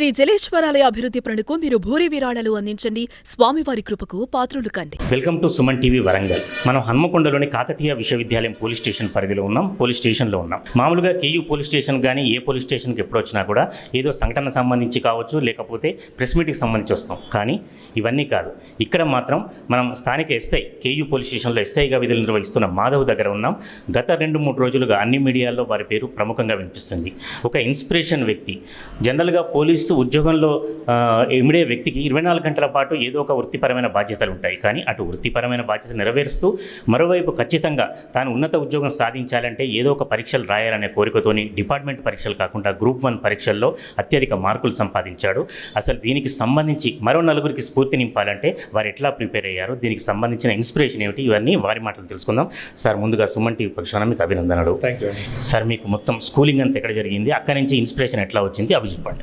శ్రీ జలేశ్వరాలయ అభివృద్ధి పనులకు మీరు భూరి విరాళాలు అందించండి. స్వామివారి కృపకు పాత్రులు కండి. Welcome to Suman TV Warangal. మనం హన్మకొండలోని కాకతీయ విశ్వవిద్యాలయం పోలీస్ స్టేషన్ పరిధిలో ఉన్నాం పోలీస్ స్టేషన్లో ఉన్నాం. మామూలుగా కేయూ పోలీస్ స్టేషన్ కానీ ఏ పోలీస్ స్టేషన్కి ఎప్పుడు వచ్చినా కూడా ఏదో సంఘటన సంబంధించి కావచ్చు లేకపోతే ప్రెస్ మీట్కి సంబంధించి వస్తాం. కానీ ఇవన్నీ కాదు. ఇక్కడ మాత్రం మనం స్థానిక ఎస్ఐ కేయూ పోలీస్ స్టేషన్లో ఎస్ఐగా విధులు నిర్వహిస్తున్న మాధవ్ దగ్గర ఉన్నాం. గత రెండు మూడు రోజులుగా అన్ని మీడియాల్లో వారి పేరు ప్రముఖంగా వినిపిస్తుంది. ఒక ఇన్స్పిరేషన్ వ్యక్తి. జనరల్గా పోలీస్ ఉద్యోగంలో ఆ, ఇమిడే వ్యక్తికి ఇరవై నాలుగు గంటల పాటు ఏదో ఒక వృత్తిపరమైన బాధ్యతలు ఉంటాయి. కానీ అటు వృత్తిపరమైన బాధ్యత నెరవేరుస్తూ మరోవైపు ఖచ్చితంగా తాను ఉన్నత ఉద్యోగం సాధించాలంటే ఏదో ఒక పరీక్షలు రాయాలనే కోరికతోని డిపార్ట్మెంట్ పరీక్షలు కాకుండా గ్రూప్ వన్ పరీక్షల్లో అత్యధిక మార్కులు సంపాదించాడు. అసలు దీనికి సంబంధించి మరో నలుగురికి స్ఫూర్తి నింపాలంటే వారు ఎట్లా ప్రిపేర్ అయ్యారు? దీనికి సంబంధించిన ఇన్స్పిరేషన్ ఏమిటి? ఇవన్నీ వారి మాటలు తెలుసుకుందాం. సార్ ముందుగా సుమన్ టీవీ పక్షాన మీకు అభినందనలు. సార్ మీకు మొత్తం స్కూలింగ్ అంతా ఎక్కడ జరిగింది? అక్కడి నుంచి ఇన్స్పిరేషన్ ఎట్లా వచ్చింది? అవి చెప్పండి.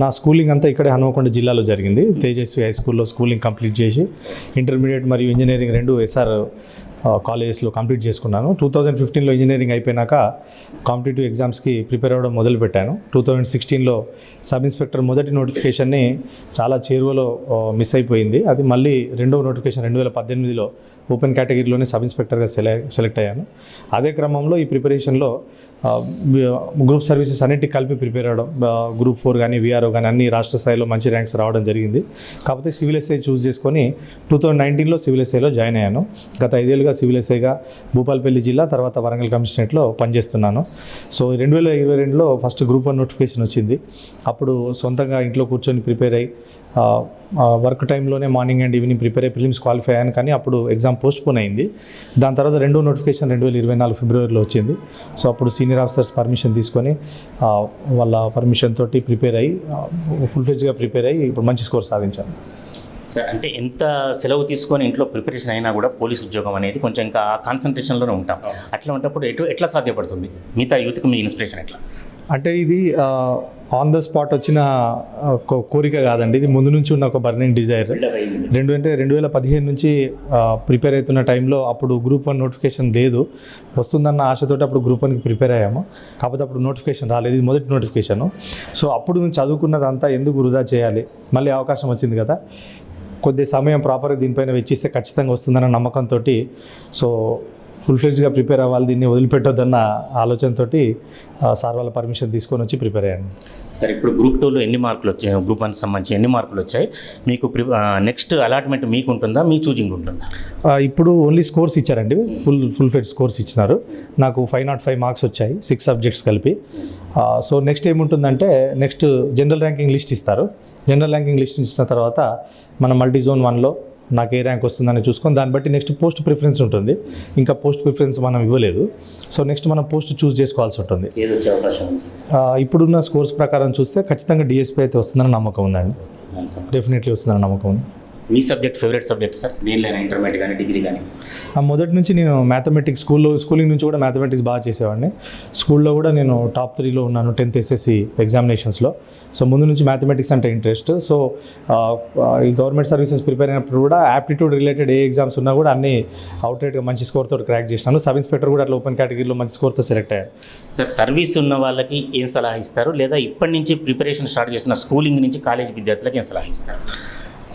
నా స్కూలింగ్ అంతా ఇక్కడే హనుమకొండ జిల్లాలో జరిగింది. తేజస్వి హై స్కూల్లో స్కూలింగ్ కంప్లీట్ చేసి ఇంటర్మీడియట్ మరియు ఇంజనీరింగ్ రెండు ఎస్ఆర్ కాలేజెస్లో కంప్లీట్ చేసుకున్నాను. టూ థౌజండ్ ఫిఫ్టీన్లో ఇంజనీరింగ్ అయిపోయినాక కాంపిటేటివ్ ఎగ్జామ్స్కి ప్రిపేర్ అవ్వడం మొదలుపెట్టాను టూ థౌజండ్ సిక్స్టీన్లో సబ్ ఇన్స్పెక్టర్ మొదటి నోటిఫికేషన్ని చాలా చేరువలో మిస్ అయిపోయింది. అది మళ్ళీ రెండవ నోటిఫికేషన్ రెండు వేల పద్దెనిమిదిలో ఓపెన్ కేటగిరీలోనే సబ్ ఇన్స్పెక్టర్గా సెలె సెలెక్ట్ అయ్యాను. అదే క్రమంలో ఈ ప్రిపరేషన్లో గ్రూప్ సర్వీసెస్ అన్నిటికి కలిపి ప్రిపేర్ అవ్వడం గ్రూప్ ఫోర్ కానీ విఆర్ఓ కానీ అన్ని రాష్ట్ర స్థాయిలో మంచి ర్యాంక్స్ రావడం జరిగింది. కాకపోతే సివిల్ ఎస్ఐ చూస్ చేసుకొని టూ థౌజండ్ నైన్టీన్లో సివిల్ ఎస్ఐలో జాయిన్ అయ్యాను. గత ఐదేళ్ళుగా సివిల్ ఎస్ఐగా భూపాలపల్లి జిల్లా తర్వాత వరంగల్ కమిషనరేట్లో పనిచేస్తున్నాను. సో రెండు వేల ఇరవై రెండులో ఫస్ట్ గ్రూప్ వన్ నోటిఫికేషన్ వచ్చింది. అప్పుడు సొంతంగా ఇంట్లో కూర్చొని ప్రిపేర్ అయ్యి వర్క్ టైంలోనే మార్నింగ్ అండ్ ఈవినింగ్ ప్రిపేర్ అయ్యి ప్రిలిమ్స్ క్వాలిఫై అయ్యాను కానీ అప్పుడు ఎగ్జామ్ పోస్ట్ పోన్ అయింది. దాని తర్వాత రెండో నోటిఫికేషన్ రెండు వేల ఇరవై నాలుగు ఫిబ్రవరిలో వచ్చింది. సో అప్పుడు సీనియర్ ఆఫీసర్స్ పర్మిషన్ తీసుకొని వాళ్ళ పర్మిషన్ తోటి ప్రిపేర్ అయ్యి ఫుల్ ఫ్లెజ్గా ప్రిపేర్ అయ్యి ఇప్పుడు మంచి స్కోర్ సాధించాను. సార్ అంటే ఎంత సెలవు తీసుకొని ఇంట్లో ప్రిపరేషన్ అయినా కూడా పోలీస్ ఉద్యోగం అనేది కొంచెం ఇంకా కాన్సన్ట్రేషన్లోనే ఉంటాం. అట్లా ఉన్నప్పుడు ఎటు ఎట్లా సాధ్యపడుతుంది? మిగతా యూత్కి మీ ఇన్స్పిరేషన్ ఎట్లా? అంటే ఇది ఆన్ ద స్పాట్ వచ్చిన కో- కోరిక కాదండి. ఇది ముందు నుంచి ఉన్న ఒక బర్నింగ్ డిజైర్ రెండు అంటే రెండు వేల పదిహేను నుంచి ప్రిపేర్ అవుతున్న టైంలో అప్పుడు గ్రూప్ వన్ నోటిఫికేషన్ లేదు. వస్తుందన్న ఆశతోటి అప్పుడు గ్రూప్ వన్కి ప్రిపేర్ అయ్యాము. కాకపోతే అప్పుడు నోటిఫికేషన్ రాలేదు. ఇది మొదటి నోటిఫికేషన్ సో అప్పుడు నేను చదువుకున్నదంతా ఎందుకు వృధా చేయాలి? మళ్ళీ అవకాశం వచ్చింది కదా. కొద్ది సమయం ప్రాపర్గా దీనిపైన వెచ్చిస్తే ఖచ్చితంగా వస్తుందన్న నమ్మకంతో సో ఫుల్ ఫ్లెడ్జ్గా ప్రిపేర్ అవ్వాలి దీన్ని వదిలిపెట్టొద్దన్న ఆలోచనతోటి ఆ, సార్ వాళ్ళ పర్మిషన్ తీసుకొని వచ్చి ప్రిపేర్ అయ్యాను. సార్ ఇప్పుడు గ్రూప్ టూలో ఎన్ని మార్కులు వచ్చాయి? గ్రూప్ వన్ సంబంధించి ఎన్ని మార్కులు వచ్చాయి? మీకు నెక్స్ట్ అలాట్మెంట్ మీకు ఉంటుందా మీ చూజింగ్ ఉంటుందా? ఇప్పుడు ఓన్లీ స్కోర్స్ ఇచ్చారండి. ఫుల్ ఫుల్ ఫెడ్ స్కోర్స్ ఇచ్చినారు. నాకు ఫైవ్ నాట్ ఫైవ్ మార్క్స్ వచ్చాయి సిక్స్ సబ్జెక్ట్స్ కలిపి. సో నెక్స్ట్ ఏముంటుందంటే నెక్స్ట్ జనరల్ ర్యాంకింగ్ లిస్ట్ ఇస్తారు. జనరల్ ర్యాంకింగ్ లిస్ట్ ఇచ్చిన తర్వాత మన మల్టీ జోన్ వన్లో నాకు ఏ ర్యాంక్ వస్తుందని చూసుకొని దాన్ని బట్టి నెక్స్ట్ పోస్ట్ ప్రిఫరెన్స్ ఉంటుంది. ఇంకా పోస్ట్ ప్రిఫరెన్స్ మనం ఇవ్వలేదు. సో నెక్స్ట్ మనం పోస్ట్ చూస్ చేసుకోవాల్సి ఉంటుంది. ఇప్పుడున్న స్కోర్స్ ప్రకారం చూస్తే ఖచ్చితంగా డిఎస్పీ అయితే వస్తుందని నమ్మకం ఉందండి. డెఫినెట్లీ వస్తుందని నమ్మకం ఉంది. మీ సబ్జెక్ట్ ఫేవరెట్ సబ్జెక్ట్ సార్? దేనిలైనా ఇంటర్మీడియట్ కానీ డిగ్రీ కానీ. ఆ మొదటి నుంచి నేను మ్యాథమెటిక్స్ స్కూల్లో స్కూలింగ్ నుంచి కూడా మ్యాథమెటిక్స్ బాగా చేసేవాడిని. స్కూల్లో కూడా నేను టాప్ త్రీలో ఉన్నాను టెన్త్ ఎస్ఎస్సి ఎగ్జామినేషన్స్లో సో ముందు నుంచి మ్యాథమెటిక్స్ అంటే ఇంట్రెస్ట్ సో ఈ గవర్నమెంట్ సర్వీసెస్ ప్రిపేర్ అయినప్పుడు కూడా యాప్టిట్యూడ్ రిలేటెడ్ ఏ ఎగ్జామ్స్ ఉన్నా కూడా అన్ని అవుట్రేట్గా మంచి స్కోర్ తోటి క్రాక్ చేసినాను. సబ్ ఇన్స్పెక్టర్ కూడా అట్లా ఓపెన్ కేటగిరీలో మంచి స్కోర్తో సెలెక్ట్ అయ్యాను. సార్ సర్వీస్ ఉన్న వాళ్ళకి ఏం సలహా ఇస్తారు? లేదా ఇప్పటి నుంచి ప్రిపరేషన్ స్టార్ట్ చేసిన స్కూలింగ్ నుంచి కాలేజ్ విద్యార్థులకు ఏం సలహా ఇస్తారు?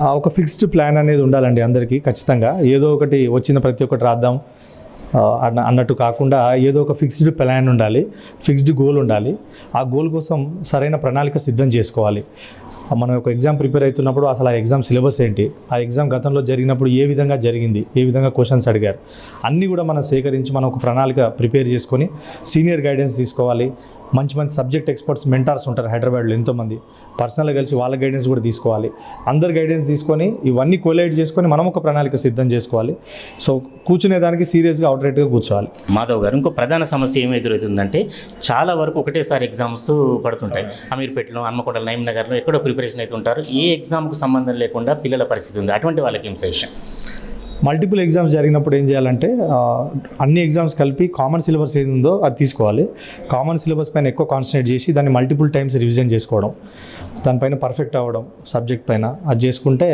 ఒక ఫిక్స్డ్ ప్లాన్ అనేది ఉండాలండి అందరికీ ఖచ్చితంగా. ఏదో ఒకటి వచ్చిన ప్రతి ఒక్కటి రాద్దాం అన్న అన్నట్టు కాకుండా ఏదో ఒక ఫిక్స్డ్ ప్లాన్ ఉండాలి ఫిక్స్డ్ గోల్ ఉండాలి. ఆ గోల్ కోసం సరైన ప్రణాళిక సిద్ధం చేసుకోవాలి. మనం ఒక ఎగ్జామ్ ప్రిపేర్ అవుతున్నప్పుడు అసలు ఆ ఎగ్జామ్ సిలబస్ ఏంటి? ఆ ఎగ్జామ్ గతంలో జరిగినప్పుడు ఏ విధంగా జరిగింది? ఏ విధంగా క్వశ్చన్స్ అడిగారు? అన్నీ కూడా మనం సేకరించి మనం ఒక ప్రణాళిక ప్రిపేర్ చేసుకొని సీనియర్ గైడెన్స్ తీసుకోవాలి. మంచి మంచి సబ్జెక్ట్ ఎక్స్పర్ట్స్ మెంటార్స్ ఉంటారు హైదరాబాద్లో ఎంతోమంది. పర్సనల్గా కలిసి వాళ్ళ గైడెన్స్ కూడా తీసుకోవాలి. అందరు గైడెన్స్ తీసుకొని ఇవన్నీ కోలైట్ చేసుకొని మనం ఒక ప్రణాళిక సిద్ధం చేసుకోవాలి. సో కూర్చునే దానికి సీరియస్గా అవుట్రేట్గా కూర్చోవాలి. మాధవ్ గారు ఇంకో ప్రధాన సమస్య ఏమి ఎదురవుతుందంటే చాలా వరకు ఒకటేసారి ఎగ్జామ్స్ పడుతుంటాయి. అమీర్పేటలో హన్మకొండ నయం నగర్లో ఎక్కడో ప్రిపరేషన్ అవుతుంటారు. ఏ ఎగ్జామ్కు సంబంధం లేకుండా పిల్లల పరిస్థితి ఉంది. అటువంటి వాళ్ళకి ఏం సజెషన్? మల్టిపుల్ ఎగ్జామ్స్ జరిగినప్పుడు ఏం చేయాలంటే అన్ని ఎగ్జామ్స్ కలిపి కామన్ సిలబస్ ఏది ఉందో అది తీసుకోవాలి. కామన్ సిలబస్ పైన ఎక్కువ కాన్సన్ట్రేట్ చేసి దాన్ని మల్టిపుల్ టైమ్స్ రివిజన్ చేసుకోవడం. దానిపైన పర్ఫెక్ట్ అవ్వడం సబ్జెక్ట్ పైన. అది చేసుకుంటే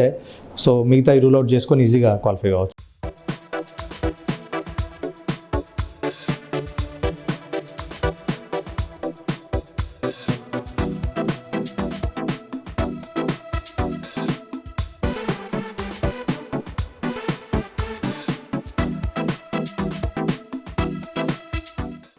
సో మిగతా రూల్ అవుట్ చేసుకొని ఈజీగా క్వాలిఫై కావచ్చు.